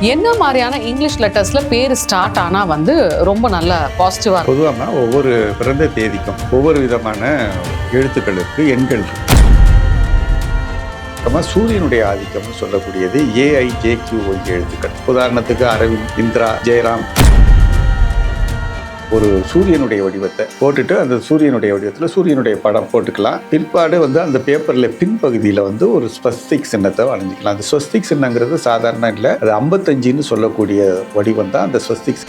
என்ன மாதிரியான இங்கிலீஷ் லெட்டர்ஸ்ல பேர் ஸ்டார்ட் ஆனா வந்து ரொம்ப நல்ல பாசிட்டிவா பொதுவாக ஒவ்வொரு பிறந்த தேதிக்கும் ஒவ்வொரு விதமான எழுத்துக்கள் இருக்கு எண்கள் இருக்கு. சூரியனுடைய ஆதிக்கம்னு சொல்லக்கூடியது ஏஐ ஜேக்யூஒய் எழுத்துக்கள். உதாரணத்துக்கு அரவிந்த் இந்திரா ஜெயராம். ஒரு சூரியனுடைய வடிவத்தை போட்டுட்டு அந்த சூரியனுடைய வடிவத்தில் சூரியனுடைய படம் போட்டுக்கலாம். பிற்பாடு வந்து அந்த பேப்பரில் பின்பகுதியில் வந்து ஒரு ஸ்வஸ்திக் சின்னத்தை வரைஞ்சிக்கலாம். அந்த ஸ்வஸ்திக் சின்னங்கிறது சாதாரண இல்லை. அது ஐம்பத்தஞ்சுன்னு சொல்லக்கூடிய வடிவம் தான் அந்த ஸ்வஸ்திக்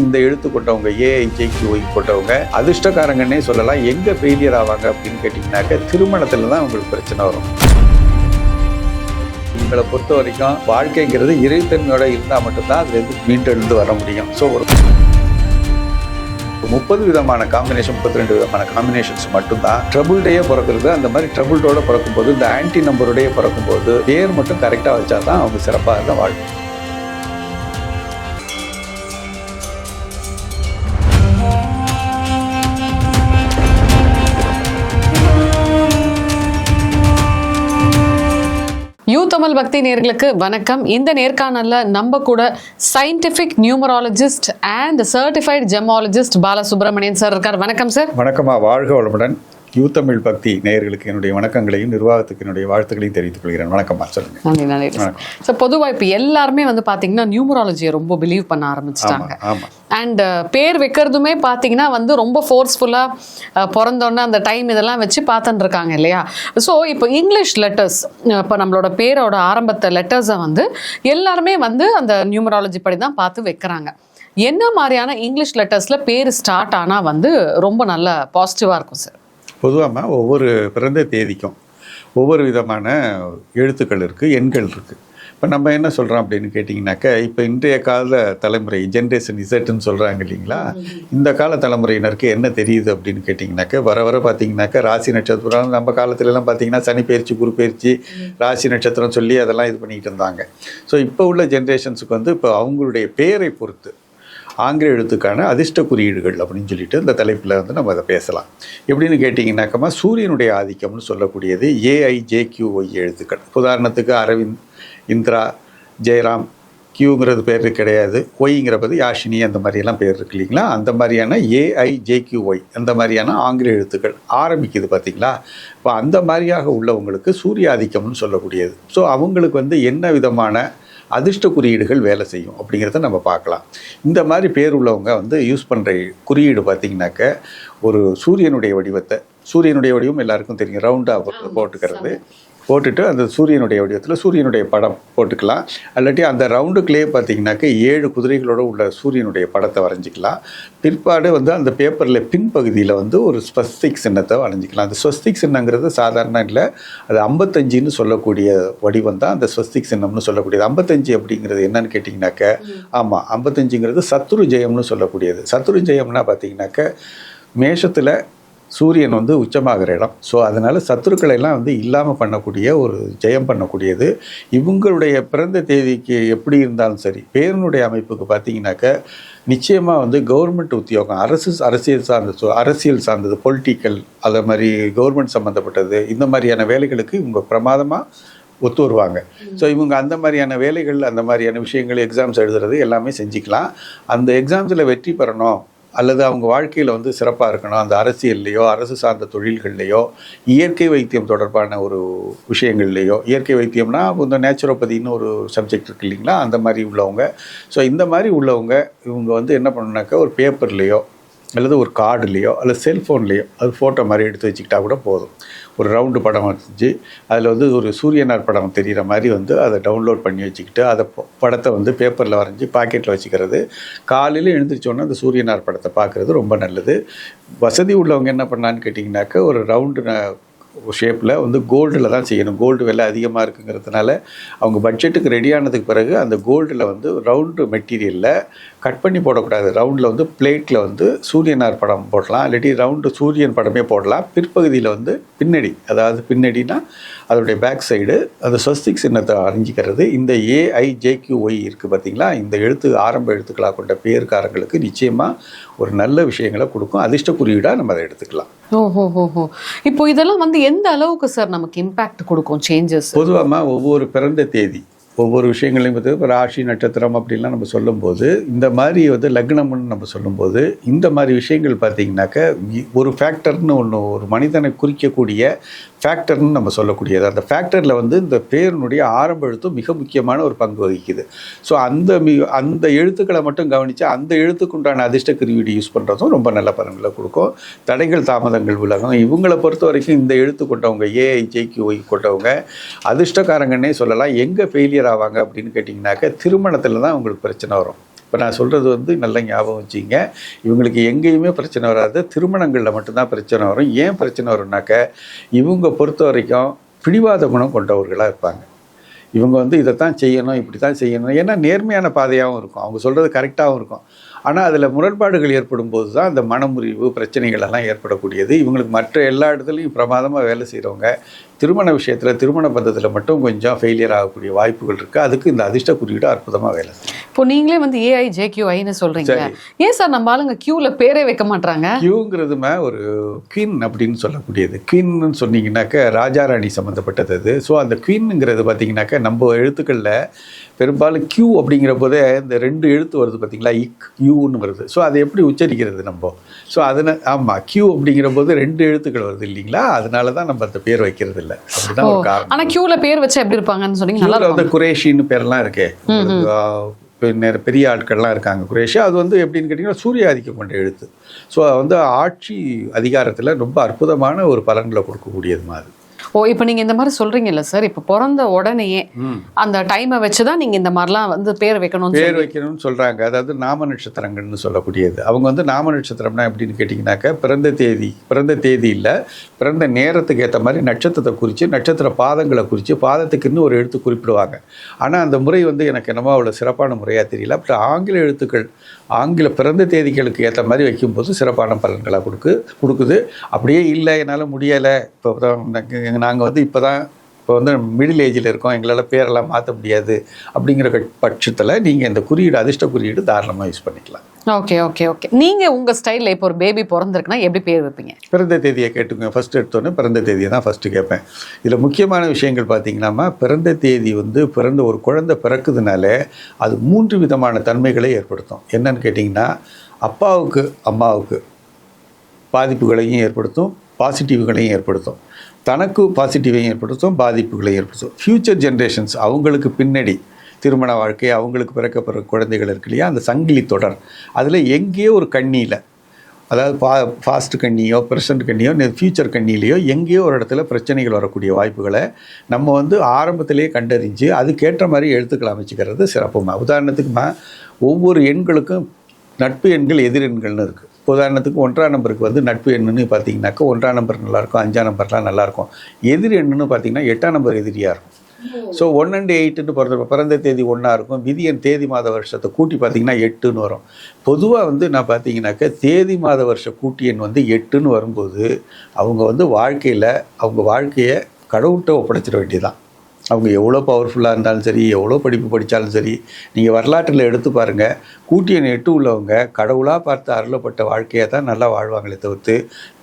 இந்த எழுத்து கொண்டவங்க ஏஐ ஜெய்க்கு ஒய் கொண்டவங்க அதிர்ஷ்டக்காரங்கன்னே சொல்லலாம். எங்கே ஃபெயிலியர் ஆவாங்க அப்படின்னு கேட்டிங்கனாக்க திருமணத்தில் தான் அவங்களுக்கு பிரச்சனை வரும். எங்களை பொறுத்த வரைக்கும் வாழ்க்கைங்கிறது இறைத்தன்மையோட இருந்தால் மட்டும்தான் அதுலேருந்து மீண்டெழுந்து வர முடியும். ஸோ ஒரு முப்பது விதமான காம்பினேஷன் முப்பத்தி ரெண்டு விதமான காம்பினேஷன்ஸ் மட்டும்தான் ட்ரபுள் டேயே பிறக்கிறது. அந்த மாதிரி ட்ரபுள்டோட பிறக்கும்போது இந்த ஆன்டி நம்பருடைய பிறக்கும்போது பேர் மட்டும் கரெக்டாக வச்சா தான் அவங்க சிறப்பாக இருந்தால் வாழ்க்கை. யூ தமிழ் பக்தி நேர்களுக்கு வணக்கம். இந்த நேர்காணலில் நம்ம கூட scientific numerologist and certified gemologist Balasubramanian sir இருக்கார். வணக்கம் சார் வணக்கமா வாழ்க வளமுடன். யூ தமிழ் பக்தி நேயர்களுக்கு என்னுடைய வணக்கங்களையும் நிர்வாகத்துக்கு என்னுடைய வாழ்த்துக்களையும் தெரிவித்துக் கொள்கிறேன். வணக்கம்மா சொல்லுங்க நன்றி நன்றி. வணக்கம். சார் பொதுவா இப்போ எல்லாருமே வந்து பாத்தீங்கன்னா நியூமராலஜியை ரொம்ப பிலீவ் பண்ண ஆரம்பிச்சிட்டாங்க. அண்ட் பேர் வைக்கிறதுமே பார்த்தீங்கன்னா வந்து ரொம்ப ஃபோர்ஸ்ஃபுல்லாக பிறந்தோன்னே அந்த டைம் இதெல்லாம் வச்சு பார்த்துட்டு இருக்காங்க இல்லையா? ஸோ இப்போ இங்கிலீஷ் லெட்டர்ஸ் இப்போ நம்மளோட பேரோட ஆரம்பத்த லெட்டர்ஸை வந்து எல்லாருமே வந்து அந்த நியூமராலஜி படி தான் பார்த்து வைக்கிறாங்க. என்ன மாதிரியான இங்கிலீஷ் லெட்டர்ஸில் பேர் ஸ்டார்ட் ஆனால் வந்து ரொம்ப நல்ல பாசிட்டிவாக இருக்கும் சார் பொதுவாக ஒவ்வொரு பிறந்த தேதிக்கும் ஒவ்வொரு விதமான எழுத்துக்கள் இருக்குது எண்கள் இருக்குது இப்போ நம்ம என்ன சொல்கிறோம் அப்படின்னு கேட்டிங்கனாக்கா இப்போ இன்றைய கால தலைமுறை ஜென்ரேஷன் இசட்டுன்னு சொல்கிறாங்க இல்லைங்களா? இந்த கால தலைமுறையினருக்கு என்ன தெரியுது அப்படின்னு கேட்டிங்கனாக்கா வர வர பார்த்திங்கனாக்கா ராசி நட்சத்திரம் நம்ம காலத்துலலாம் பார்த்தீங்கன்னா சனி பயிற்சி குரு பயிற்சி ராசி நட்சத்திரம் சொல்லி அதெல்லாம் இது பண்ணிக்கிட்டு இருந்தாங்க. ஸோ இப்போ உள்ள ஜென்ரேஷன்ஸுக்கு வந்து இப்போ அவங்களுடைய பேரை பொறுத்து ஆங்கில எழுத்துக்கான அதிர்ஷ்ட குறியீடுகள் அப்படின்னு சொல்லிட்டு இந்த தலைப்பில் வந்து நம்ம அதை பேசலாம். எப்படின்னு கேட்டிங்கனாக்கமா சூரியனுடைய ஆதிக்கம்னு சொல்லக்கூடியது ஏஐஜேக்யூஒய் எழுத்துக்கள். உதாரணத்துக்கு அரவிந்த் இந்திரா ஜெயராம் கியூங்கிறது பேர் கிடையாது. ஒய்ங்கிறப்பது யாஷினி அந்த மாதிரியெல்லாம் பேர் இருக்கு இல்லைங்களா? அந்த மாதிரியான ஏஐ ஜேக்யூஒய் அந்த மாதிரியான ஆங்கில எழுத்துக்கள் ஆரம்பிக்குது பார்த்திங்களா இப்போ அந்த மாதிரியாக உள்ளவங்களுக்கு சூரிய ஆதிக்கம்னு சொல்லக்கூடியது. ஸோ அவங்களுக்கு வந்து என்ன விதமான அதிர்ஷ்ட குறியீடுகள் வேலை செய்யும் அப்படிங்கிறத நம்ம பார்க்கலாம். இந்த மாதிரி பேர் உள்ளவங்க வந்து யூஸ் பண்ணுற குறியீடு பார்த்தீங்கன்னாக்க ஒரு சூரியனுடைய வடிவத்தை சூரியனுடைய வடிவம் எல்லாருக்கும் தெரியும் ரவுண்டாக போட்டுக்கிறது. போட்டுட்டு அந்த சூரியனுடைய வடிவத்தில் சூரியனுடைய படம் போட்டுக்கலாம். அல்லாட்டி அந்த ரவுண்டுக்குள்ளேயே பார்த்தீங்கன்னாக்க ஏழு குதிரைகளோடு உள்ள சூரியனுடைய படத்தை வரைஞ்சிக்கலாம். பிற்பாடு வந்து அந்த பேப்பரில் பின்பகுதியில் வந்து ஒரு ஸ்வஸ்திக் சின்னத்தை வரைஞ்சிக்கலாம். அந்த ஸ்வஸ்திக் சின்னங்கிறது சாதாரண இல்லை. அது ஐம்பத்தஞ்சுன்னு சொல்லக்கூடிய வடிவம் தான் அந்த ஸ்வஸ்திக் சின்னம்னு சொல்லக்கூடியது. ஐம்பத்தஞ்சு அப்படிங்கிறது என்னன்னு கேட்டிங்கனாக்க ஆமாம் ஐம்பத்தஞ்சுங்கிறது சத்துரு ஜெயம்னு சொல்லக்கூடியது. சத்துரு ஜெயம்னா பார்த்தீங்கன்னாக்க மேஷத்தில் சூரியன் வந்து உச்சமாகிற இடம். ஸோ அதனால் சத்துருக்களை எல்லாம் வந்து இல்லாமல் பண்ணக்கூடிய ஒரு ஜெயம் பண்ணக்கூடியது. இவங்களுடைய பிறந்த தேதிக்கு எப்படி இருந்தாலும் சரி பேரனுடைய அமைப்புக்கு பார்த்தீங்கன்னாக்க நிச்சயமாக வந்து கவர்மெண்ட் உத்தியோகம் அரசு அரசியல் சார்ந்த அரசியல் சார்ந்தது பொலிட்டிக்கல் அதே மாதிரி கவர்மெண்ட் சம்மந்தப்பட்டது இந்த மாதிரியான வேலைகளுக்கு இவங்க பிரமாதமாக ஒத்து வருவாங்க. ஸோ இவங்க அந்த மாதிரியான வேலைகள் அந்த மாதிரியான விஷயங்கள் எக்ஸாம்ஸ் எழுதுறது எல்லாமே செஞ்சுக்கலாம். அந்த எக்ஸாம்ஸில் வெற்றி பெறணும் அல்லது அவங்க வாழ்க்கையில் வந்து சிறப்பாக இருக்கணும். அந்த அரசியல்லையோ அரசு சார்ந்த தொழில்கள்லையோ இயற்கை வைத்தியம் தொடர்பான ஒரு விஷயங்கள்லையோ இயற்கை வைத்தியம்னா இந்த நேச்சுரோபதின்னு ஒரு சப்ஜெக்ட் இருக்கு இல்லைங்களா? அந்த மாதிரி உள்ளவங்க. ஸோ இந்த மாதிரி உள்ளவங்க இவங்க வந்து என்ன பண்ணணுனாக்கா ஒரு பேப்பர்லேயோ அல்லது ஒரு கார்டுலேயோ அல்லது செல்ஃபோன்லேயோ அது ஃபோட்டோ மாதிரி எடுத்து வச்சுக்கிட்டா கூட போதும். ஒரு ரவுண்டு படம் வச்சு அதில் வந்து ஒரு சூரியனார் படம் தெரிகிற மாதிரி வந்து அதை டவுன்லோட் பண்ணி வச்சுக்கிட்டு அதை படத்தை வந்து பேப்பரில் வரைஞ்சி பாக்கெட்டில் வச்சுக்கிறது. காலையில் எழுந்திரிச்சோன்னே அந்த சூரியனார் படத்தை பார்க்குறது ரொம்ப நல்லது. வசதி உள்ளவங்க என்ன பண்ணான்னு கேட்டிங்கனாக்கா ஒரு ரவுண்டு ஷேப்பில் வந்து கோல்டில் தான் செய்யணும். கோல்டு விலை அதிகமாக இருக்குங்கிறதுனால அவங்க பட்ஜெட்டுக்கு ரெடியானதுக்கு பிறகு அந்த கோல்டில் வந்து ரவுண்டு மெட்டீரியலில் கட் பண்ணி போடக்கூடாது. ரவுண்டில் வந்து பிளேட்டில் வந்து சூரியனார் படம் போடலாம். இல்லாட்டி ரவுண்டு சூரியன் படமே போடலாம். பிற்பகுதியில் வந்து பின்னடி அதாவது பின்னடினா அதோடைய பேக் சைடு அந்த ஸ்வஸ்திக் சின்னத்தை அறிஞ்சிக்கிறது. இந்த ஏஐ ஜேக்யூஒய் இருக்குது பார்த்தீங்களா? இந்த எழுத்து ஆரம்ப எழுத்துக்களாக கொண்ட பேர்காரங்களுக்கு நிச்சயமாக ஒரு நல்ல விஷயங்களை கொடுக்கும். அதிர்ஷ்ட குறியீடாக நம்ம அதை எடுத்துக்கலாம். ஓஹோ ஹோ இப்போ இதெல்லாம் வந்து எந்த அளவுக்கு சார் நமக்கு இம்பாக்ட் கொடுக்கும் சேஞ்சஸ் பொதுவாக ஒவ்வொரு பிறந்த தேதி ஒவ்வொரு விஷயங்களையும் வந்து இப்போ ராசி நட்சத்திரம் அப்படின்லாம் நம்ம சொல்லும்போது இந்த மாதிரி வந்து லக்னம்னு நம்ம சொல்லும்போது இந்த மாதிரி விஷயங்கள் பார்த்தீங்கன்னாக்க ஒரு ஃபேக்டர்னு ஒன்று ஒரு மனிதனை குறிக்கக்கூடிய ஃபேக்டர்னு நம்ம சொல்லக்கூடியது. அந்த ஃபேக்டரில் வந்து இந்த பேரினுடைய ஆரம்ப எழுத்தும் மிக முக்கியமான ஒரு பங்கு வகிக்குது. ஸோ அந்த மி அந்த எழுத்துக்களை மட்டும் கவனித்து அந்த எழுத்துக்குண்டான அதிர்ஷ்ட குறியீடு யூஸ் பண்ணுறதும் ரொம்ப நல்ல பலன்களை கொடுக்கும். தடைகள் தாமதங்கள் உலகம் இவங்களை பொறுத்த வரைக்கும் இந்த எழுத்து கொண்டவங்க ஏஐ ஜேக்கு கொண்டவங்க அதிர்ஷ்டக்காரங்கன்னே சொல்லலாம். எங்கே ஃபெயிலியர் ஆவாங்க அப்படின்னு கேட்டிங்கனாக்கா திருமணத்தில் தான் உங்களுக்கு பிரச்சனை வரும். இப்போ நான் சொல்கிறது வந்து நல்ல ஞாபகம் வச்சுங்க இவங்களுக்கு எங்கேயுமே பிரச்சனை வராது. திருமணங்களில் மட்டும்தான் பிரச்சனை வரும். ஏன் பிரச்சனை வரும்னாக்க இவங்க பொறுத்த வரைக்கும் பிடிவாத குணம் கொண்டவர்களாக இருப்பாங்க. இவங்க வந்து இதை தான் செய்யணும் இப்படி தான் செய்யணும். ஏன்னா நேர்மையான பாதையாகவும் இருக்கும். அவங்க சொல்கிறது கரெக்டாகவும் இருக்கும். ஆனால் அதில் முரண்பாடுகள் ஏற்படும் போது தான் அந்த மனமுறிவு பிரச்சனைகள் எல்லாம் ஏற்படக்கூடியது. இவங்களுக்கு மற்ற எல்லா இடத்துலையும் பிரமாதமாக வேலை செய்கிறவங்க திருமண விஷயத்தில் திருமண பந்தத்தில் மட்டும் கொஞ்சம் ஃபெயிலியர் ஆகக்கூடிய வாய்ப்புகள் இருக்குது அதுக்கு இந்த அதிர்ஷ்ட குறியீடு அற்புதமாக வேலை இப்போ நீங்களே வந்து ஏஐ ஜேக்யூஐன்னு சொல்றீங்க. சரி. ஏன் சார் நம்ம ஆளுங்க கியூல பேரே வைக்க மாட்டாங்க கியூங்கிறதுமே ஒரு குவீன் அப்படின்னு சொல்லக்கூடியது. குவீன்னு சொன்னீங்கன்னாக்க ராஜாராணி சம்மந்தப்பட்டது அது. ஸோ அந்த குவீனுங்கிறது பார்த்தீங்கன்னாக்க நம்ம எழுத்துக்களில் பெரும்பாலும் கியூ அப்படிங்கிற போதே இந்த ரெண்டு எழுத்து வருது பார்த்தீங்களா இக் யூன்னு வருது. ஸோ அதை எப்படி உச்சரிக்கிறது நம்ம? ஸோ அதனால் ஆமாம் கியூ அப்படிங்கிற போது ரெண்டு எழுத்துக்கள் வருது இல்லைங்களா? அதனால தான் நம்ம அந்த பேர் வைக்கிறது இல்லை அப்படிதான் ஒரு காரணம். ஆனா கியூல பேர் வச்சா எப்படி இருப்பாங்கன்னு சொன்னீங்க? நல்லா வந்து குரேஷின்னு பேர்லாம் இருக்கே. பெரிய ஆட்கள்லாம் இருக்காங்க. குரேஷி அது வந்து எப்படின்னு கேட்டிங்கன்னா சூரிய ஆதிக்கம் கொண்ட எழுத்து ஸோ வந்து ஆட்சி அதிகாரத்தில் ரொம்ப அற்புதமான ஒரு பலன்களை கொடுக்கக்கூடியது மாதிரி ஓ இப்போ நீங்க இந்த மாதிரி சொல்றீங்கல்ல சார் இப்போ பிறந்த உடனேயே அந்த டைமை வச்சுதான் நீங்க இந்த மாதிரிலாம் வந்து பேர் வைக்கணும்னு பேர் வைக்கணும்னு சொல்கிறாங்க அதாவது நாம நட்சத்திரங்கள்னு சொல்லக்கூடியது. அவங்க வந்து நாம நட்சத்திரம்னா எப்படின்னு கேட்டிங்கனாக்கா பிறந்த தேதி பிறந்த தேதி இல்லை பிறந்த நேரத்துக்கு ஏற்ற மாதிரி நட்சத்திரத்தை குறித்து நட்சத்திர பாதங்களை குறித்து பாதத்துக்குன்னு ஒரு எழுத்து குறிப்பிடுவாங்க. ஆனால் அந்த முறை வந்து எனக்கு என்னமோ அவ்வளோ சிறப்பான முறையாக தெரியல. அப்புறம் ஆங்கில எழுத்துக்கள் ஆங்கில பிறந்த தேதிகளுக்கு ஏற்ற மாதிரி வைக்கும்போது சிறப்பான பலன்களை கொடுக்கு கொடுக்குது. அப்படியே இல்லை என்னால் முடியலை. இப்போ நாங்கள் வந்து இப்போ தான் இப்போ வந்து மிடில் ஏஜில் இருக்கோம் எங்களால் பேரெல்லாம் மாற்ற முடியாது அப்படிங்கிற பட்சத்தில் நீங்கள் இந்த குறியீடு அதிர்ஷ்ட குறியீடு தாராளமாக யூஸ் பண்ணிக்கலாம். ஓகே ஓகே ஓகே நீங்க உங்க ஸ்டைல்ல இப்போ ஒரு பேபி பிறந்திருக்குன்னா எப்படி பேர் வைப்பீங்க? பிறந்த தேதியை கேட்டுக்கோங்க. ஃபஸ்ட் எடுத்தோன்னே பிறந்த தேதியை தான் ஃபஸ்ட்டு கேட்பேன். இதில் முக்கியமான விஷயங்கள் பார்த்தீங்கன்னா பிறந்த தேதி வந்து பிறந்த ஒரு குழந்தை பிறக்குதுனாலே அது மூன்று விதமான தன்மைகளை ஏற்படுத்தும். என்னன்னு கேட்டிங்கன்னா அப்பாவுக்கு அம்மாவுக்கு பாதிப்புகளையும் ஏற்படுத்தும் பாசிட்டிவ்களையும் ஏற்படுத்தும். தனக்கு பாசிட்டிவையும் ஏற்படுத்தும் பாதிப்புகளையும் ஏற்படுத்தும். ஃப்யூச்சர் ஜென்ரேஷன்ஸ் அவங்களுக்கு பின்னாடி திருமண வாழ்க்கை அவங்களுக்கு பிறக்கப்படுற குழந்தைகள் இருக்கு இல்லையா? அந்த சங்கிலி தொடர். அதில் எங்கேயோ ஒரு கண்ணியில் அதாவது பா ஃபாஸ்ட் கண்ணியோ ப்ரெசன்ட் கண்ணியோ ஃப்யூச்சர் கண்ணிலேயோ எங்கேயோ ஒரு இடத்துல பிரச்சனைகள் வரக்கூடிய வாய்ப்புகளை நம்ம வந்து ஆரம்பத்திலேயே கண்டறிஞ்சு அதுக்கேற்ற மாதிரி எழுத்துக்கள் அமைச்சிக்கிறது சிறப்புமா? உதாரணத்துக்குமா ஒவ்வொரு எண்களுக்கும் நட்பு எண்கள் எதிர் எண்கள்னு இருக்குது உதாரணத்துக்கு ஒன்றாம் நம்பருக்கு வந்து நட்பு எண்ணுன்னு பார்த்தீங்கன்னாக்கா ஒன்றாம் நம்பர் நல்லாயிருக்கும் அஞ்சாம் நம்பர்லாம் நல்லாயிருக்கும். எதிர் எண்ணுன்னு பார்த்தீங்கன்னா எட்டாம் நம்பர் எதிரியாக இருக்கும். ஸோ ஒன் அண்ட் எயிட்டுன்னு பிறந்த பிறந்த தேதி ஒன்றா இருக்கும். விதியன் தேதி மாத வருஷத்தை கூட்டி பார்த்தீங்கன்னா எட்டுன்னு வரும். பொதுவாக வந்து நான் பார்த்தீங்கன்னாக்கா தேதி மாத வருஷ கூட்டி எண் வந்து எட்டுன்னு வரும்போது அவங்க வந்து வாழ்க்கையில் அவங்க வாழ்க்கையை கடவுள்கிட்ட ஒப்படைச்சிட வேண்டியதான் அவங்க எவ்வளோ பவர்ஃபுல்லாக இருந்தாலும் சரி எவ்வளோ படிப்பு படித்தாலும் சரி நீங்கள் வரலாற்றில் எடுத்து பாருங்கள் கூட்டியன் எட்டு உள்ளவங்க கடவுளாக பார்த்து அருளப்பட்ட வாழ்க்கையை தான் நல்லா வாழ்வாங்களே தவிர்த்து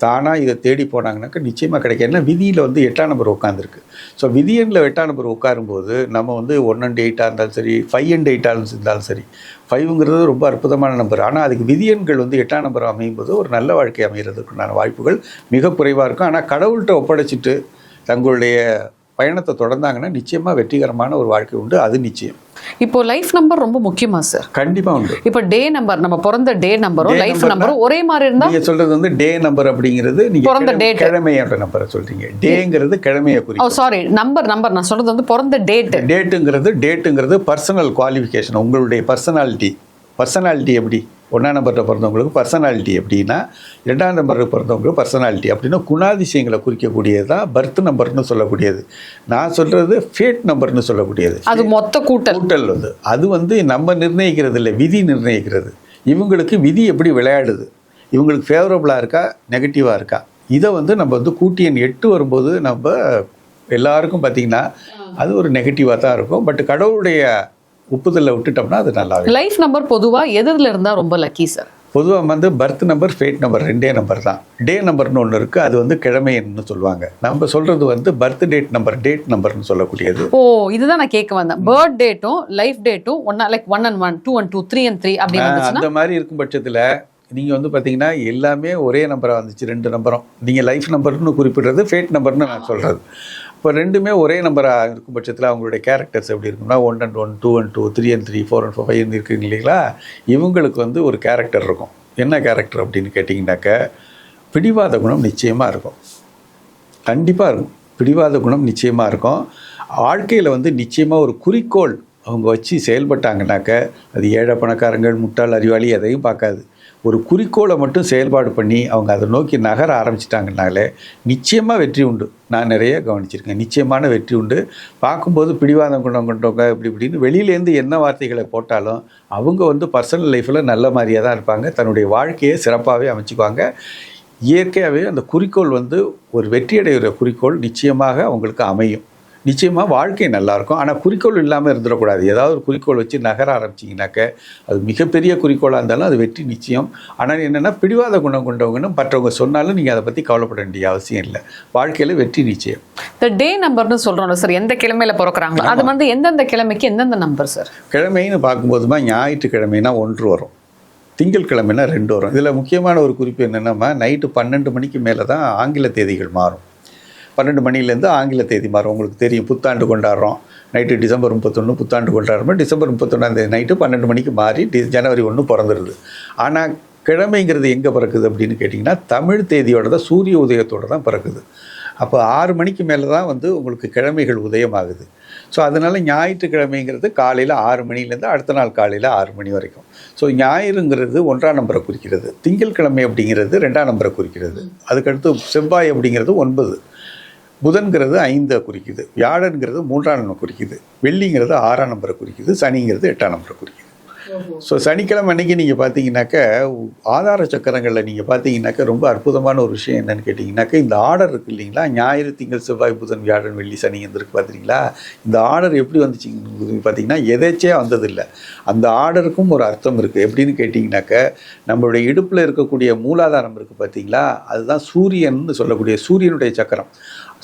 தானாக இதை தேடி போனாங்கனாக்கா நிச்சயமாக கிடைக்கும். ஏன்னா விதியில் வந்து எட்டாம் நம்பர் உட்காந்துருக்கு ஸோ விதியனில் எட்டாம் நம்பர் உட்காரும்போது நம்ம வந்து ஒன் அண்ட் எயிட்டாக இருந்தாலும் சரி ஃபைவ் அண்ட் எயிட்டாக இருந்தாலும் சரி ஃபைவ்ங்கிறது ரொம்ப அற்புதமான நம்பர் ஆனால் அதுக்கு விதியன்கள் வந்து எட்டாம் நம்பர் அமையும் போது ஒரு நல்ல வாழ்க்கை அமைகிறதுக்குண்டான வாய்ப்புகள் மிக குறைவாக இருக்கும். ஆனால் கடவுள்கிட்ட ஒப்படைச்சிட்டு தங்களுடைய பயணத்தை தொடர்ந்தாங்கன்னா நிச்சயமாக வெற்றிகரமான ஒரு வாழ்க்கை உண்டு. அது நிச்சயம். இப்போ லைஃப் நம்பர் ரொம்ப முக்கியமா சார் கண்டிப்பாக உண்டு. இப்போ டே நம்பர் நம்ம பிறந்த டே நம்பரும் லைஃப் நம்பரும் ஒரே மாதிரி இருந்தா? நீங்க சொல்றது வந்து டே நம்பர் அப்படிங்கிறது நீங்க பிறந்த date. கிழமையோட நம்பரை சொல்றீங்க. டேங்கிறது கிழமையை ஓ குறிக்கும் சாரி நம்பர் நம்பர் நான் சொல்றது வந்து பிறந்த டேட் டேட்டுங்கிறது டேட்டுங்கிறது பர்சனல் குவாலிஃபிகேஷன் உங்களுடைய பர்சனாலிட்டி பர்சனாலிட்டி எப்படி? ஒன்றாம் நம்பரில் பிறந்தவங்களுக்கு பர்சனாலிட்டி எப்படின்னா ரெண்டாம் நம்பரில் பிறந்தவங்களுக்கு பர்சனாலிட்டி அப்படின்னா குணாதிசயங்களை குறிக்கக்கூடியது தான் பர்த் நம்பர்னு சொல்லக்கூடியது. நான் சொல்கிறது ஃபேட் நம்பர்னு சொல்லக்கூடியது. அது மொத்த கூட்டல். கூட்டல் வந்து. அது வந்து நம்ம நிர்ணயிக்கிறது இல்லை விதி நிர்ணயிக்கிறது. இவங்களுக்கு விதி எப்படி விளையாடுது? இவங்களுக்கு ஃபேவரபுளாக இருக்கா? நெகட்டிவாக இருக்கா? இதை வந்து நம்ம வந்து கூட்டி எண் எட்டு வரும்போது நம்ம எல்லாருக்கும் பார்த்திங்கன்னா அது ஒரு நெகட்டிவாக தான் இருக்கும். பட் கடவுளுடைய ஒப்புதலில் விட்டுட்டோம்னா அது நல்லா லைஃப் நம்பர் பொதுவா எதிரில் இருந்தா ரொம்ப லக்கி சார் பொதுவாக வந்து பர்த் நம்பர் ஃபேட் நம்பர் ரெண்டே நம்பர் தான். டே நம்பர்னு ஒன்று இருக்குது அது வந்து கிழமைன்னு சொல்லுவாங்க. நம்ம சொல்கிறது வந்து பர்த் டேட் நம்பர் டேட் நம்பர்னு சொல்லக்கூடியது. ஓ இதுதான் நான் கேட்க வந்தேன். பர்த் டேட்டும் லைஃப் டேட்டும் ஒன்னா like one and one two and two three and three அப்படி ஆஹ், வந்துச்சுன்னா? அந்த மாதிரி இருக்கும் பட்சத்தில் நீங்கள் வந்து பார்த்தீங்கன்னா எல்லாமே ஒரே நம்பராக வந்துச்சு ரெண்டு நம்பரும் நீங்கள் லைஃப் நம்பர்னு குறிப்பிடுறது ஃபேட் நம்பர்னு நான் சொல்கிறது இப்போ ரெண்டுமே ஒரே நம்பராக இருக்கும் பட்சத்தில் அவங்களுடைய கேரக்டர்ஸ் எப்படி இருக்கும்னா one and one two and two three and three four and four five இருக்குங்க இல்லைங்களா? இவங்களுக்கு வந்து ஒரு கேரக்டர் இருக்கும். என்ன கேரக்டர் அப்படின்னு கேட்டிங்கனாக்க பிடிவாத குணம் நிச்சயமாக இருக்கும். கண்டிப்பாக இருக்கும். பிடிவாத குணம் நிச்சயமாக இருக்கும். வாழ்க்கையில் வந்து நிச்சயமாக ஒரு குறிக்கோள் அவங்க வச்சு செயல்பட்டாங்கனாக்க அது ஏழை பணக்காரங்கள் முட்டாள் அறிவாளி எதையும் பார்க்காது. ஒரு குறிக்கோளை மட்டும் செயல்பாடு பண்ணி அவங்க அதை நோக்கி நகர ஆரம்பிச்சிட்டாங்கனாலே நிச்சயமாக வெற்றி உண்டு. நான் நிறைய கவனிச்சிருக்கேன். நிச்சயமான வெற்றி உண்டு. பார்க்கும்போது பிடிவாதம் கொண்டவங்க கொண்டவங்க இப்படி இப்படின்னு வெளியிலேருந்து என்ன வார்த்தைகளை போட்டாலும் அவங்க வந்து பர்சனல் லைஃப்பில் நல்ல மாதிரியாக தான் இருப்பாங்க. தன்னுடைய வாழ்க்கையை சிறப்பாகவே அமைச்சுக்குவாங்க. இயற்கையாகவே அந்த குறிக்கோள் வந்து ஒரு வெற்றியடைகிற குறிக்கோள் நிச்சயமாக அவங்களுக்கு அமையும். நிச்சயமாக வாழ்க்கை நல்லாயிருக்கும். ஆனால் குறிக்கோள் இல்லாமல் இருந்துடக்கூடாது. ஏதாவது ஒரு குறிக்கோள் வச்சு நகர ஆரம்பிச்சிங்கனாக்க அது மிகப்பெரிய குறிக்கோளாக இருந்தாலும் அது வெற்றி நிச்சயம். ஆனால் என்னென்னா பிடிவாத குணம் கொண்டவங்கன்னு மற்றவங்க சொன்னாலும் நீங்கள் அதை பற்றி கவலைப்பட வேண்டிய அவசியம் இல்லை. வாழ்க்கையில் வெற்றி நிச்சயம். இந்த டே நம்பர்னு சொல்றோம்ல சார் எந்த கிழமையில பிறக்குறாங்களோ அது வந்து எந்தெந்த கிழமைக்கு எந்தெந்த நம்பர் சார் கிழமைன்னு பார்க்கும்போதுமா ஞாயிற்றுக்கிழமைனா ஒன்று வரும். திங்கட்கிழமைனா ரெண்டு வரும். இதில் முக்கியமான ஒரு குறிப்பு என்னென்னா நைட்டு பன்னெண்டு மணிக்கு மேலே தான் ஆங்கில தேதிகள் மாறும். பன்னெண்டு மணிலேருந்து ஆங்கில தேதி மாறும். உங்களுக்கு தெரியும் புத்தாண்டு கொண்டாடுறோம். நைட்டு டிசம்பர் முப்பத்தொன்று புத்தாண்டு கொண்டாடுறோம். டிசம்பர் முப்பத்தொன்னாந்தேதி நைட்டு பன்னெண்டு மணிக்கு மாறி டி ஜனவரி ஒன்று பிறந்துடுது ஆனால் கிழமைங்கிறது எங்கே பிறக்குது அப்படின்னு கேட்டிங்கன்னா தமிழ் தேதியோட தான் சூரிய உதயத்தோடு தான் பிறக்குது. அப்போ ஆறு மணிக்கு மேலே தான் வந்து உங்களுக்கு கிழமைகள் உதயமாகுது. ஸோ அதனால் ஞாயிற்றுக்கிழமைங்கிறது காலையில் ஆறு மணிலேருந்து அடுத்த நாள் காலையில் ஆறு மணி வரைக்கும். ஸோ ஞாயிறுங்கிறது ஒன்றாம் நம்பரை குறிக்கிறது. திங்கட்கிழமை அப்படிங்கிறது ரெண்டாம் நம்பரை குறிக்கிறது. அதுக்கடுத்து செவ்வாய் அப்படிங்கிறது ஒன்பது. புதன்கிறது ஐந்தை குறிக்குது. வியாழன்கிறது மூன்றாம் நம்பரை குறிக்குது. வெள்ளிங்கிறது ஆறாம் நம்பரை குறிக்குது. சனிங்கிறது எட்டாம் நம்பரை குறிக்குது. ஸோ சனிக்கிழமை அன்னைக்கு நீங்கள் பார்த்தீங்கன்னாக்க ஆதார சக்கரங்களில் நீங்கள் பார்த்தீங்கன்னாக்க ரொம்ப அற்புதமான ஒரு விஷயம் என்னன்னு கேட்டிங்கனாக்க இந்த ஆர்டர் இருக்கு இல்லைங்களா? ஞாயிறு திங்கள் செவ்வாய் புதன் வியாழன் வெள்ளி சனி இருந்திருக்கு பார்த்தீங்களா? இந்த ஆர்டர் எப்படி வந்துச்சுன்னு பார்த்தீங்கன்னா எதேச்சையாக வந்ததில்லை. அந்த ஆர்டருக்கும் ஒரு அர்த்தம் இருக்குது எப்படின்னு கேட்டிங்கனாக்க நம்மளுடைய இடுப்பில் இருக்கக்கூடிய மூலாதாரம் இருக்குது பார்த்தீங்களா? அதுதான் சூரியன்னு சொல்லக்கூடிய சூரியனுடைய சக்கரம்.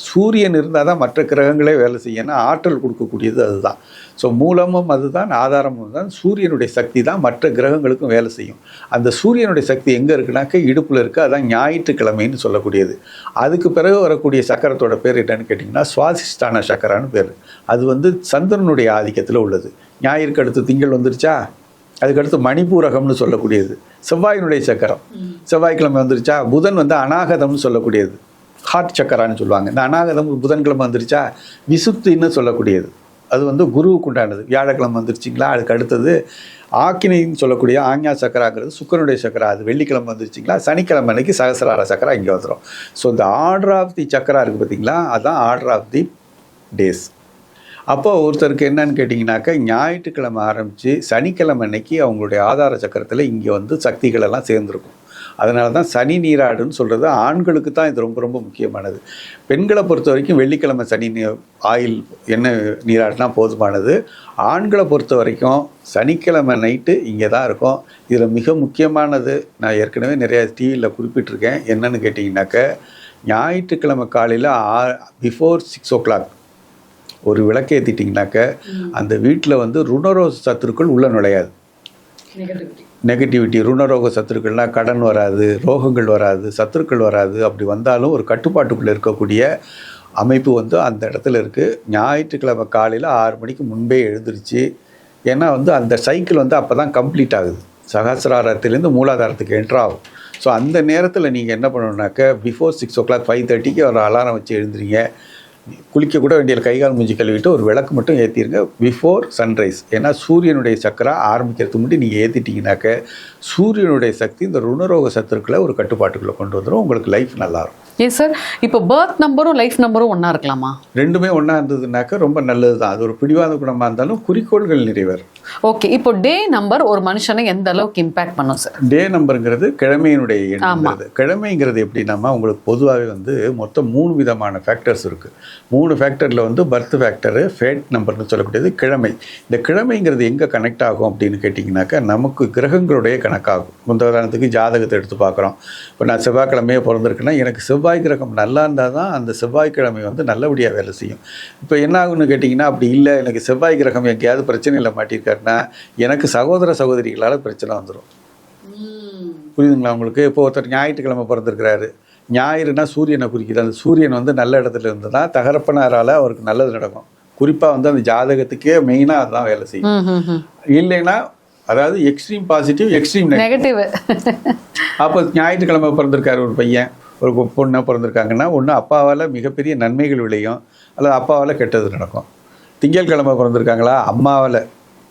சூரியன் இருந்தால் தான் மற்ற கிரகங்களே வேலை ஏன்னா ஆற்றல் கொடுக்கக்கூடியது அதுதான். ஸோ மூலமும் அதுதான் ஆதாரமும் தான். சூரியனுடைய சக்தி தான் மற்ற கிரகங்களுக்கும் வேலை செய்யும். அந்த சூரியனுடைய சக்தி எங்கே இருக்குனாக்க இடுப்பில் இருக்குது அதான் ஞாயிற்றுக்கிழமைன்னு சொல்லக்கூடியது. அதுக்கு பிறகு வரக்கூடிய சக்கரத்தோட பேர் என்னன்னு கேட்டிங்கன்னா சுவாசிஷ்டான சக்கரான்னு பேர். அது வந்து சந்திரனுடைய ஆதிக்கத்தில் உள்ளது. ஞாயிற்கு அடுத்து திங்கள் வந்துருச்சா? அதுக்கடுத்து மணிப்பூரகம்னு சொல்லக்கூடியது. செவ்வாயினுடைய சக்கரம். செவ்வாய்க்கிழமை வந்துருச்சா? புதன் வந்து அநாகதம்னு சொல்லக்கூடியது. ஹார்ட் சக்கரான்னு சொல்லுவாங்க. இந்த அநாகதம் புதன்கிழமை வந்துருச்சா விசுத்தின்னு சொல்லக்கூடியது. அது வந்து குருவுக்கு உண்டானது. வியாழக்கிழமை வந்துருச்சிங்களா? அதுக்கு அடுத்தது ஆக்கினின்னு சொல்லக்கூடிய ஆஞ்ஞா சக்கராங்கிறது சுக்கரனுடைய சக்கரா. அது வெள்ளிக்கிழமை வந்துருச்சிங்களா? சனிக்கிழமை அன்னைக்கு சகசரார சக்கரா இங்கே வந்துடும் ஸோ இந்த ஆர்டர் ஆஃப் தி சக்கரா இருக்குது பார்த்தீங்களா அதுதான் ஆர்டர் ஆஃப் தி டேஸ் அப்போ ஒருத்தருக்கு என்னன்னு கேட்டிங்கனாக்கா ஞாயிற்றுக்கிழமை ஆரம்பித்து சனிக்கிழமை அன்னைக்கு அவங்களுடைய ஆதார சக்கரத்தில் இங்கே வந்து சக்திகள் எல்லாம் சேர்ந்துருக்கும். அதனால தான் சனி நீராடுன்னு சொல்கிறது ஆண்களுக்கு தான் இது ரொம்ப ரொம்ப முக்கியமானது. பெண்களை பொறுத்த வரைக்கும் வெள்ளிக்கிழமை சனி நீ ஆயில் எண்ணெய் நீராடினா போதுமானது. ஆண்களை பொறுத்த வரைக்கும் சனிக்கிழமை நைட்டு இங்கே தான் இருக்கும். இதில் மிக முக்கியமானது நான் ஏற்கனவே நிறைய டிவியில் குறிப்பிட்டிருக்கேன். என்னன்னு கேட்டிங்கனாக்க ஞாயிற்றுக்கிழமை காலையில் ஆ பிஃபோர் சிக்ஸ் ஓ கிளாக் ஒரு விளக்கேற்றிட்டிங்கனாக்க அந்த வீட்டில் வந்து ருணரோஸ் சத்துருக்கள் உள்ள நுழையாது. நெகட்டிவிட்டி ருணரோக சத்துருக்கள்லாம் கடன் வராது ரோகங்கள் வராது சத்துருக்கள் வராது. அப்படி வந்தாலும் ஒரு கட்டுப்பாட்டுக்குள்ளே இருக்கக்கூடிய அமைப்பு வந்து அந்த இடத்துல இருக்குது ஞாயிற்றுக்கிழமை காலையில் ஆறு மணிக்கு முன்பே எழுந்திருச்சு. ஏன்னா வந்து அந்த சைக்கிள் வந்து அப்போ தான் கம்ப்ளீட் ஆகுது. சகசிராரத்திலேருந்து மூலாதாரத்துக்கு என்ட்ரு ஆகும். ஸோ அந்த நேரத்தில் நீங்கள் என்ன பண்ணணுனாக்க before six o'clock five தேர்ட்டிக்கு ஒரு அலாரம் வச்சு எழுந்துறீங்க குளிக்க கூட வேண்டிய கைகால் மூஞ்சி கழுவிட்டு ஒரு விளக்கு மட்டும் ஏற்றிருங்க பிஃபோர் சன்ரைஸ் ஏன்னா சூரியனுடைய சக்கரா ஆரம்பிக்கிறதுக்கு முன்னாடி நீங்கள் ஏற்றிட்டிங்கனாக்க சூரியனுடைய சக்தி இந்த ருணரோக சத்துருக்களை ஒரு கட்டுப்பாட்டுக்குள்ளே கொண்டு வந்துடும் உங்களுக்கு லைஃப் நல்லாயிருக்கும் ஏன் சார் இப்போ பர்த் நம்பரும் லைஃப் நம்பரும் ஒண்ணா இருக்கலாமா? ரெண்டுமே ஒன்றா இருந்ததுனாக்கா ரொம்ப நல்லது தான் அது ஒரு பிடிவாத குணமாக இருந்தாலும் குறிக்கோள்கள் நிறைவேறும் ஓகே இப்போ டே நம்பர் ஒரு மனுஷனை எந்த அளவுக்கு இம்பாக்ட் பண்ணும் சார் டே நம்பருங்கிறது கிழமையினுடைய எண்ணுங்கிறது கிழமைங்கிறது எப்படின்னா உங்களுக்கு பொதுவாகவே வந்து மொத்தம் மூணு விதமான ஃபேக்டர்ஸ் இருக்குது மூணு ஃபேக்டரில் வந்து பர்த் ஃபேக்டரு ஃபேட் நம்பர்னு சொல்லக்கூடியது கிழமை. இந்த கிழமைங்கிறது எங்கே கனெக்ட் ஆகும் அப்படின்னு கேட்டிங்கனாக்கா நமக்கு கிரகங்களுடைய கணக்காகும். உதாரணத்துக்கு ஜாதகத்தை எடுத்து பார்க்குறோம். இப்போ நான் செவ்வாய்க்கிழமையே பிறந்திருக்கேன்னா எனக்கு செவ்வாய் கிரகம் நல்லா இருந்தால் தான் அந்த செவ்வாய்க்கிழமை வந்து நல்லபடியாக வேலை செய்யும். இப்போ என்ன ஆகும்னு கேட்டிங்கன்னா அப்படி இல்லை. எனக்கு செவ்வாய் கிரகம் எங்கேயாவது பிரச்சனையில் மாட்டியிருக்காருன்னா எனக்கு சகோதர சகோதரிகளால் பிரச்சனை வந்துடும் புரியுதுங்களா உங்களுக்கு? இப்போ ஒருத்தர் ஞாயிற்றுக்கிழமை பிறந்திருக்கிறாரு. ஞாயிறுனா சூரியனை குறிக்குது. அந்த சூரியன் வந்து நல்ல இடத்துல இருந்ததுன்னா தகரப்பனாரால் அவருக்கு நல்லது நடக்கும். குறிப்பாக வந்து அந்த ஜாதகத்துக்கே மெயினாக அதுதான் வேலை செய்யும். இல்லைன்னா அதாவது எக்ஸ்ட்ரீம் பாசிட்டிவ் எக்ஸ்ட்ரீம் நெகட்டிவ் அப்போ ஞாயிற்றுக்கிழமை பிறந்திருக்காரு ஒரு பையன். ஒரு பொண்ணாக பிறந்திருக்காங்கன்னா ஒன்று அப்பாவால் மிகப்பெரிய நன்மைகள் விளையும். அல்லது அப்பாவால் கெட்டது நடக்கும். திங்கட்கிழமை பிறந்திருக்காங்களா அம்மாவால்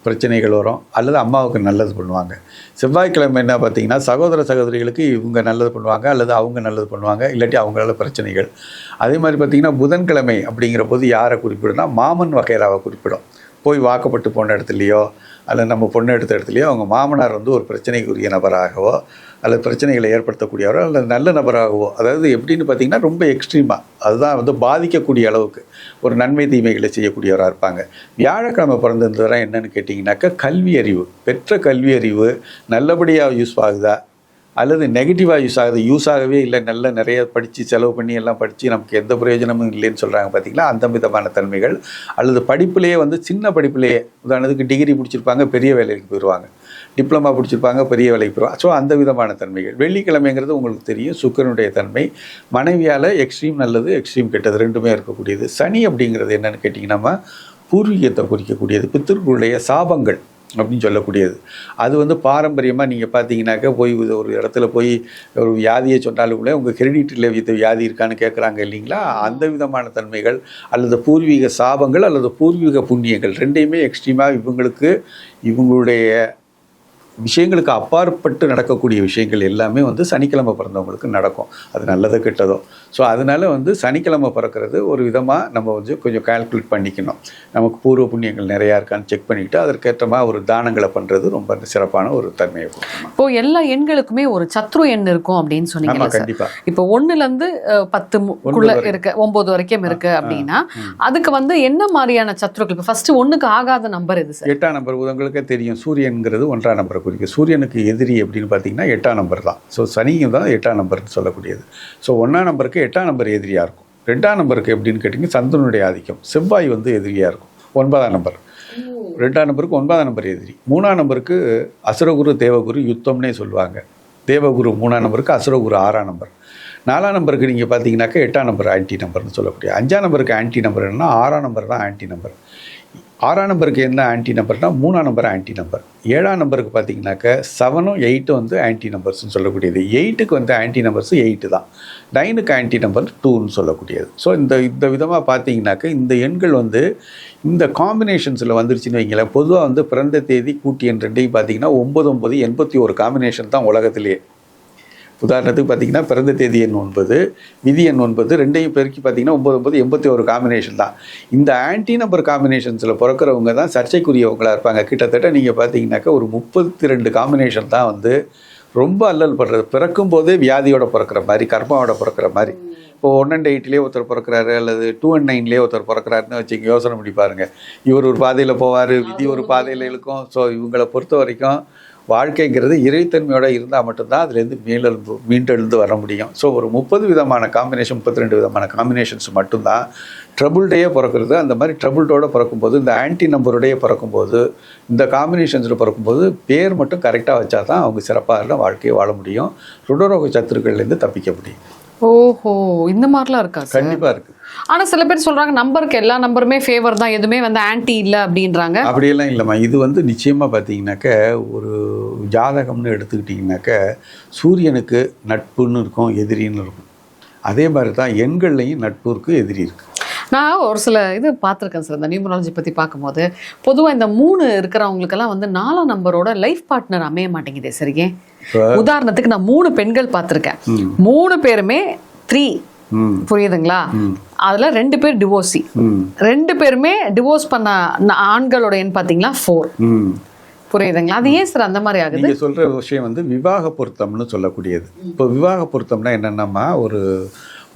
பிரச்சனைகள் வரும். அல்லது அம்மாவுக்கு நல்லது பண்ணுவாங்க. செவ்வாய்க்கிழமை என்ன பார்த்தீங்கன்னா சகோதர சகோதரிகளுக்கு இவங்க நல்லது பண்ணுவாங்க அல்லது அவங்க நல்லது பண்ணுவாங்க இல்லாட்டி அவங்களால பிரச்சனைகள். அதே மாதிரி பார்த்தீங்கன்னா புதன்கிழமை அப்படிங்கிற போது யாரை குறிப்பிடும்னா மாமன் வகைராவை குறிப்பிடும். போய் வாக்கப்பட்டு போன இடத்துலையோ அல்லது நம்ம பொண்ணு எடுத்த இடத்துலையோ அவங்க மாமனார் வந்து ஒரு பிரச்சனைக்குரிய நபராகவோ அல்லது பிரச்சனைகளை ஏற்படுத்தக்கூடியவரோ அல்லது நல்ல நபராகவோ அதாவது எப்படின்னு பார்த்தீங்கன்னா ரொம்ப எக்ஸ்ட்ரீமாக அதுதான் வந்து பாதிக்கக்கூடிய அளவுக்கு ஒரு நன்மை தீமைகளை செய்யக்கூடியவராக இருப்பாங்க. வியாழக்கிழமை பிறந்திருந்தவராக என்னன்னு கேட்டிங்கனாக்கா கல்வி அறிவு பெற்ற கல்வி அறிவு நல்லபடியாக யூஸ் ஆகுதா? அல்லது நெகட்டிவாக யூஸ் ஆகுது யூஸ் ஆகவே இல்லை நல்ல நிறைய படித்து செலவு பண்ணி எல்லாம் படித்து நமக்கு எந்த பிரயோஜனமும் இல்லைன்னு சொல்கிறாங்க பார்த்திங்களா அந்த விதமான தன்மைகள். அல்லது படிப்புலேயே வந்து சின்ன படிப்புலேயே உதாரணத்துக்கு டிகிரி பிடிச்சிருப்பாங்க பெரிய வேலைக்கு போயிடுவாங்க டிப்ளமா பிடிச்சிருப்பாங்க பெரிய வேலைக்கு போயிடுவாங்க ஸோ அந்த விதமான தன்மைகள். வெள்ளிக்கிழமைங்கிறது உங்களுக்கு தெரியும் சுக்கரனுடைய தன்மை. மனைவியால் எக்ஸ்ட்ரீம் நல்லது எக்ஸ்ட்ரீம் கெட்டது ரெண்டுமே இருக்கக்கூடியது. சனி அப்படிங்கிறது என்னென்னு கேட்டிங்கன்னா பூர்வீகத்தை குறிக்கக்கூடியது பித்திருக்களுடைய சாபங்கள். அப்படின்னு சொல்லக்கூடியது. அது வந்து பாரம்பரியமாக நீங்கள் பார்த்தீங்கன்னாக்கா போய் ஒரு இடத்துல போய் ஒரு வியாதியை சொன்னாலும் கூட உங்கள் கிரெடிட்டில் இது வியாதி இருக்கான்னு கேட்குறாங்க இல்லைங்களா? அந்த விதமான தன்மைகள் அல்லது பூர்வீக சாபங்கள் அல்லது பூர்வீக புண்ணியங்கள் ரெண்டையுமே எக்ஸ்ட்ரீமாக இவங்களுக்கு இவங்களுடைய விஷயங்களுக்கு அப்பாற்பட்டு நடக்கக்கூடிய விஷயங்கள் எல்லாமே வந்து சனிக்கிழமை பிறந்தவங்களுக்கு நடக்கும். அது நல்லதோ கெட்டதோ. ஸோ அதனால வந்து சனிக்கிழமை பிறக்கிறது ஒரு விதமாக நம்ம வந்து கொஞ்சம் கால்குலேட் பண்ணிக்கணும். நமக்கு பூர்வ புண்ணியங்கள் நிறையா இருக்கான்னு செக் பண்ணிக்கிட்டு அதற்கேற்ற மாதிரி ஒரு தானங்களை பண்ணுறது ரொம்ப சிறப்பான ஒரு தன்மையை இப்போ எல்லா எண்களுக்குமே ஒரு சத்ரு எண் இருக்கும் அப்படின்னு சார்? கண்டிப்பாக இப்போ அஹ், பத்து இருக்கு ஒன்பது வரைக்கும் இருக்கு அப்படின்னா அதுக்கு வந்து என்ன மாதிரியான சத்ருக்கள்? இப்போ ஃபர்ஸ்ட் ஒண்ணுக்கு ஆகாத நம்பர் இது சார்? எட்டாம் நம்பர் உங்களுக்கே தெரியும். சூரியன்கிறது ஒன்றாம் நம்பரை குறிக்கும் சூரியனுக்கு எதிரி அப்படின்னு பார்த்தீங்கன்னா எட்டாம் நம்பர் தான். ஸோ சனியும் தான் எட்டாம் நம்பர்னு சொல்லக்கூடியது. ஸோ ஒன்றாம் நம்பருக்கு எட்டாம் நம்பர் எதிரியாக இருக்கும். ரெண்டாம் நம்பருக்கு எப்படின்னு கேட்டிங்கன்னா சந்திரனுடைய ஆதிக்கம். செவ்வாய் வந்து எதிரியாக இருக்கும். ஒன்பதாம் நம்பர் ரெண்டாம் நம்பருக்கு ஒன்பதாம் நம்பர் எதிரி. மூணாம் நம்பருக்கு அசுரகுரு தேவகுரு யுத்தம்னே சொல்லுவாங்க. தேவகுரு மூணாம் நம்பருக்கு அசுரகுரு ஆறாம் நம்பர் நாலாம் நம்பருக்கு நீங்கள் பார்த்தீங்கன்னாக்கா எட்டாம் நம்பர் ஆன்டி நம்பர்னு சொல்லக்கூடிய. அஞ்சாம் நம்பருக்கு ஆன்டி நம்பர் என்னன்னா ஆறாம் நம்பர் தான் ஆன்டி நம்பர் ஆறாம் நம்பருக்கு என்ன ஆன்டி நம்பர்னா மூணாம் நம்பர் ஆன்டி நம்பர். ஏழாம் நம்பருக்கு பார்த்தீங்கன்னாக்க செவனும் எயிட்டும் வந்து ஆன்டி நம்பர்ஸ்னு சொல்லக்கூடியது. எயிட்டுக்கு வந்து ஆன்டி நம்பர்ஸ் எயிட்டு தான். நைனுக்கு ஆன்டி நம்பர் டூன்னு சொல்லக்கூடியது. ஸோ இந்த இந்த விதமாக பார்த்தீங்கன்னாக்க இந்த எண்கள் வந்து இந்த காம்பினேஷன்ஸில் வந்துருச்சுன்னு வைங்களேன் பொதுவாக வந்து பிறந்த தேதி கூட்டி எண் ரெண்டையும் பார்த்தீங்கன்னா ஒம்பது ஒம்பது எண்பத்தி ஒரு காம்பினேஷன் தான் உலகத்திலேயே. உதாரணத்துக்கு பார்த்தீங்கன்னா பிறந்த தேதி எண் ஒன்பது விதி எண் ஒன்பது ரெண்டையும் பெருக்கி பார்த்தீங்கன்னா ஒம்பது ஒன்பது எண்பத்தி ஒரு காம்பினேஷன் தான். இந்த ஆன்டி நம்பர் காம்பினேஷன்ஸில் பிறக்கிறவங்க தான் சர்ச்சைக்குரியவங்களா இருப்பாங்க. கிட்டத்தட்ட நீங்கள் பார்த்தீங்கன்னாக்கா ஒரு முப்பத்தி ரெண்டு காம்பினேஷன் தான் வந்து ரொம்ப அல்லல் படுறது பிறக்கும் போதே வியாதியோட பிறக்கிற மாதிரி கர்மாவோட பிறக்கிற மாதிரி. இப்போ ஒன் அண்ட் எயிட்லேயே ஒருத்தர் பிறக்கிறாரு அல்லது டூ அண்ட் நைன்லேயே ஒருத்தர் பிறக்கிறாருன்னு வச்சுங்க யோசனை பண்ணி பாருங்க. இவர் ஒரு பாதையில் போவார் விதி ஒரு பாதையில் இழுக்கும். ஸோ இவங்களை பொறுத்த வரைக்கும் வாழ்க்கைங்கிறது இறைத்தன்மையோடு இருந்தால் மட்டும்தான் அதுலேருந்து மேலெழுந்து மீண்டெழுந்து வர முடியும். ஸோ ஒரு முப்பது விதமான காம்பினேஷன் முப்பத்தி ரெண்டு விதமான காம்பினேஷன்ஸ் மட்டும்தான் ட்ரபுள்டேயே பிறக்கிறது. அந்த மாதிரி ட்ரபுள்டோடு பிறக்கும்போது இந்த ஆன்டி நம்பருடைய பிறக்கும்போது இந்த காம்பினேஷன்ஸில் பிறக்கும்போது பேர் மட்டும் கரெக்டாக வச்சா தான் அவங்க சிறப்பாக வாழ்க்கையை வாழ முடியும். ருடரோக சத்துருக்கள்லேருந்து தப்பிக்க முடியும். ஓஹோ இந்த மாதிரிலாம் இருக்கா சார் கண்டிப்பாக இருக்குது ஆனா சில பேர் சொல்றாங்க நம்பருக்கு எல்லா நம்பருமே ஃபேவர் தான் எதுவுமே வந்து ஆன்டி இல்ல அப்படின்றாங்க. அப்படியெல்லாம் இல்லைம்மா. இது வந்து நிச்சயமாக பார்த்தீங்கன்னாக்க ஒரு ஜாதகம்னு எடுத்துக்கிட்டிங்கனாக்க சூரியனுக்கு நட்புன்னு இருக்கும் எதிரின்னு இருக்கும். அதே மாதிரி தான் எண்கள்லையும் நட்பு இருக்குது எதிரி இருக்குது நான் ஒரு சில இது பார்த்துருக்கேன் சார் இந்த நியூமராலஜி பற்றி பார்க்கும்போது பொதுவாக இந்த மூணு இருக்கிறவங்களுக்கெல்லாம் வந்து நாலாம் நம்பரோட லைஃப் பார்ட்னர் அமைய மாட்டேங்குதே சரியே உதாரணத்துக்கு நான் மூணு பெண்கள் பார்த்துருக்கேன். மூணு பேருமே த்ரீ. புரியுதுங்களா? அதுல ரெண்டு பேர் டிவோர்ஸி ரெண்டு பேருமே டிவோர்ஸ் பண்ண ஆண்களோட எண் பாத்தீங்களா ஃபோர் புரியுதுங்களா? அது ஏன் சார் அந்த மாதிரி ஆகுது? நீங்க சொல்ற விஷயம் வந்து விவாக பொருத்தம்னு சொல்லக்கூடியது. இப்போ விவாக பொருத்தம்னா என்னென்னமா ஒரு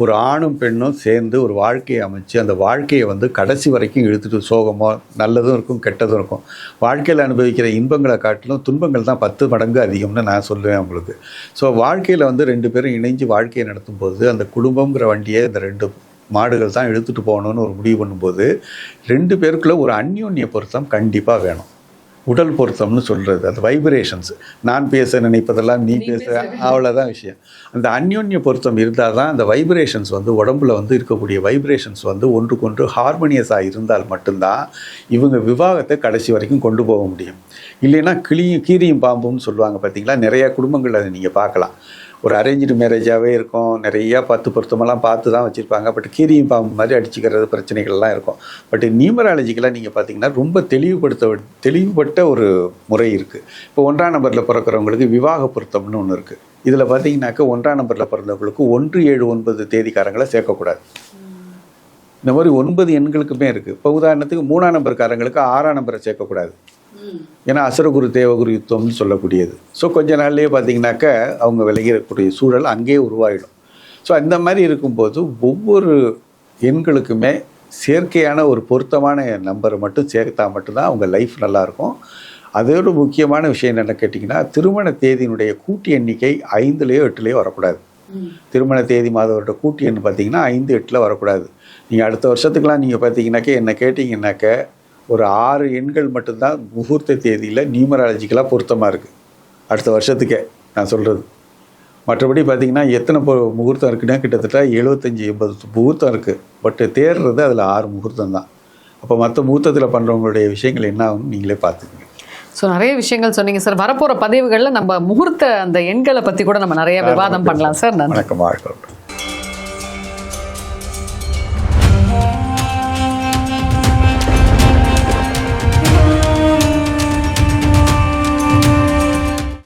ஒரு ஆணும் பெண்ணும் சேர்ந்து ஒரு வாழ்க்கையை அமைச்சு அந்த வாழ்க்கையை வந்து கடைசி வரைக்கும் இழுத்துட்டு சோகமோ நல்லதும் இருக்கும் கெட்டதும் இருக்கும். வாழ்க்கையில் அனுபவிக்கிற இன்பங்களை காட்டிலும் துன்பங்கள் தான் பத்து மடங்கு அதிகம்னு நான் சொல்லுவேன் உங்களுக்கு. ஸோ வாழ்க்கையில் வந்து ரெண்டு பேரும் இணைஞ்சு வாழ்க்கையை நடத்தும் போது அந்த குடும்பங்கிற வண்டியை இந்த ரெண்டு மாடுகள் தான் இழுத்துட்டு போகணும்னு ஒரு முடிவு பண்ணும்போது ரெண்டு பேருக்குள்ளே ஒரு அந்யோன்ய பொருத்தம் கண்டிப்பாக வேணும். உடல் பொருத்தம்னு சொல்கிறது அந்த வைப்ரேஷன்ஸ் நான் பேச நினைப்பதெல்லாம் நீ பேச அவ்வளோதான் விஷயம். அந்த அந்யோன்ய பொருத்தம் இருந்தால் தான் அந்த வைப்ரேஷன்ஸ் வந்து உடம்புல வந்து இருக்கக்கூடிய வைப்ரேஷன்ஸ் வந்து ஒன்றுக்கொன்று ஹார்மோனியஸாக இருந்தால் மட்டும்தான் இவங்க விவாகத்தை கடைசி வரைக்கும் கொண்டு போக முடியும். இல்லைன்னா கிளியும் கீரியும் பாம்பும்னு சொல்லுவாங்க பார்த்தீங்களா? நிறைய குடும்பங்கள் அதை நீங்கள் பார்க்கலாம். ஒரு அரேஞ்சு மேரேஜாகவே இருக்கும். நிறையா பத்து பொருத்தமெல்லாம் பார்த்து தான் வச்சுருப்பாங்க. பட் கீரியும் பாம்பு மாதிரி அடிச்சுக்கிறது பிரச்சனைகள்லாம் இருக்கும். பட் நியூமராலஜிக்கெலாம் நீங்கள் பார்த்தீங்கன்னா ரொம்ப தெளிவுபடுத்த தெளிவுபட்ட ஒரு முறை இருக்குது இப்போ ஒன்றாம் நம்பரில் பிறக்கிறவங்களுக்கு விவாக பொருத்தம்னு ஒன்று இருக்குது இதில் பார்த்தீங்கன்னாக்க ஒன்றாம் நம்பரில் பிறந்தவங்களுக்கு ஒன்று ஏழு ஒன்பது தேதிக்காரங்களை சேர்க்கக்கூடாது. இந்த மாதிரி ஒன்பது எண்களுக்குமே இருக்குது இப்போ உதாரணத்துக்கு மூணாம் நம்பர்காரங்களுக்கு ஆறாம் நம்பரை சேர்க்கக்கூடாது. ஏன்னா அசுரகுரு தேவகுரு யுத்தம்னு சொல்லக்கூடியது. ஸோ கொஞ்ச நாள்லேயே பார்த்தீங்கன்னாக்க அவங்க விளையக்கூடிய சூழல் அங்கேயே உருவாகிடும் ஸோ அந்த மாதிரி இருக்கும்போது ஒவ்வொரு எண்களுக்குமே செயற்கையான ஒரு பொருத்தமான நம்பரை மட்டும் சேர்த்தா மட்டும்தான் அவங்க லைஃப் நல்லாயிருக்கும். அதோட முக்கியமான விஷயம் என்னென்னு கேட்டிங்கன்னா திருமண தேதியினுடைய கூட்டு எண்ணிக்கை ஐந்துலேயோ எட்டுலேயோ வரக்கூடாது. திருமண தேதி மாதவரோட கூட்டி எண் பார்த்தீங்கன்னா ஐந்து எட்டில் வரக்கூடாது. நீங்கள் அடுத்த வருஷத்துக்கெலாம் நீங்கள் பார்த்தீங்கன்னாக்க என்ன கேட்டிங்கன்னாக்க ஒரு ஆறு எண்கள் மட்டும்தான் முகூர்த்த தேதியில் நியூமராலஜிக்கலாக பொருத்தமாக இருக்குது அடுத்த வருஷத்துக்கே நான் சொல்கிறது மற்றபடி பார்த்தீங்கன்னா எத்தனை முகூர்த்தம் இருக்குன்னா கிட்டத்தட்ட எழுபத்தஞ்சி எண்பது முகூர்த்தம் இருக்குது பட் தேர்றது அதில் ஆறு முகூர்த்தம் தான். அப்போ மற்ற முகூர்த்தத்தில் பண்ணுறவங்களுடைய விஷயங்கள் என்ன ஆகும்னு நீங்களே பார்த்துக்கங்க ஸோ நிறைய விஷயங்கள் சொன்னீங்க சார் வரப்போற பதிவுகள்ல நம்ம முகூர்த்த அந்த எண்களை பத்தி கூட நம்ம நிறைய விவாதம் பண்ணலாம் சார் நன்றி. வணக்கம் வாழ்க்கை